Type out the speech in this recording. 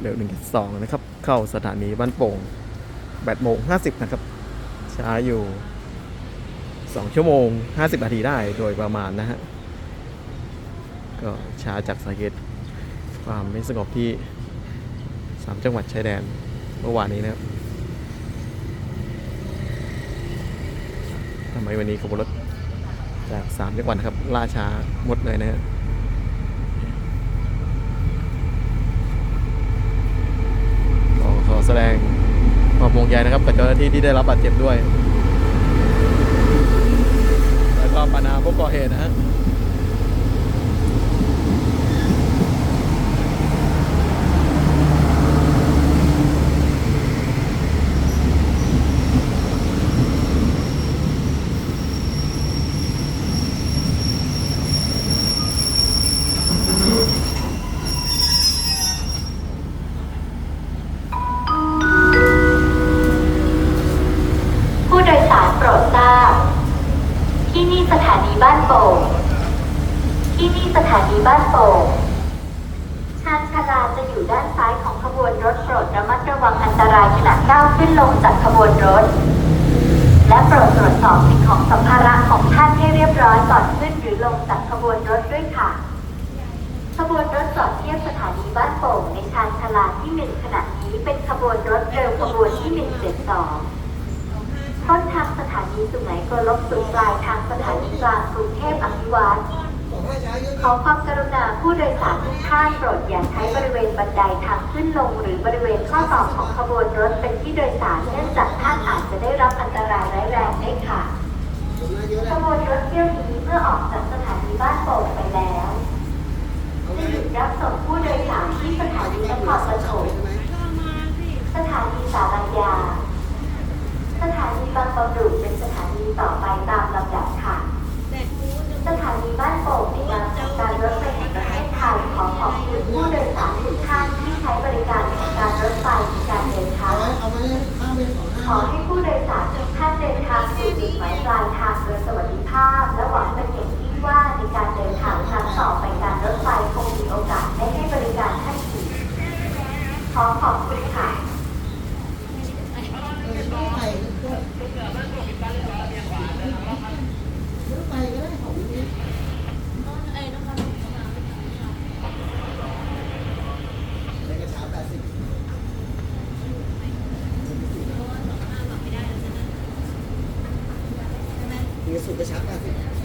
เร็วหนึ่งสองนะครับ เข้าสถานีบ้านโป่งแปดโมงห้าสิบนะครับ ช้าอยู่สองชั่วโมงห้าสิบนาทีได้โดยประมาณนะฮะ ก็ช้าจากสาเหตุความไม่สงบที่สามจังหวัดชายแดนเมื่อวานนี้นะครับทำไมวันนี้ขบวนรถจากสามจังหวัดนครับล่าช้าหมดเลยนะฮะ ขอขอแสดงความห่วง ใยนะครับกับเจ้าหน้าที่ที่ได้รับบาดเจ็บด้วย แล้วก็ปานาผู้ก่อเหตุนะฮะ ผู้โดยสารโปรดทราบ ที่นี่สถานีบ้านโป่ง ที่นี่สถานีบ้านโป่ง ชานชาลาจะอยู่ด้านซ้ายของขบวน รถโปรดระมัดระวังอันตรายขณะก้าวขึ้นลงจากขบวนรถ และโปรดตรวจสอบสิ่งของสัมภาระของท่านให้เรียบร้อยก่อนขึ้นหรือลงจากขบวนรถด้วยค่ะ ขบวนรถจอดเทียบสถานีบ้านโป่งในชานชาลาที่หนึ่งขณะนี้เป็นขบวนรถเร็วขบวนที่หนึ่งเจ็ดสองต้นทางสถานีสุไหงโกลกสู่ปลายทางสถานีกลางกรุงเทพอภิวัตร ขอความกรุณาผู้โดยสารทุกท่านโปรดอย่าใช้บริเวณบันไดทางขึ้นลง หรือบริเวณข้อต่อของขบวนรถเป็นที่โดยสารเนื่องจากท่านอาจจะได้รับอันตรายร้ายแรงได้ค่ะขบวนรถเที่ยวนี้เมื่อออกจากสถานีบ้านโป่งไปแล้ว ขอบคุณค่ะสุดกระชับมาสิ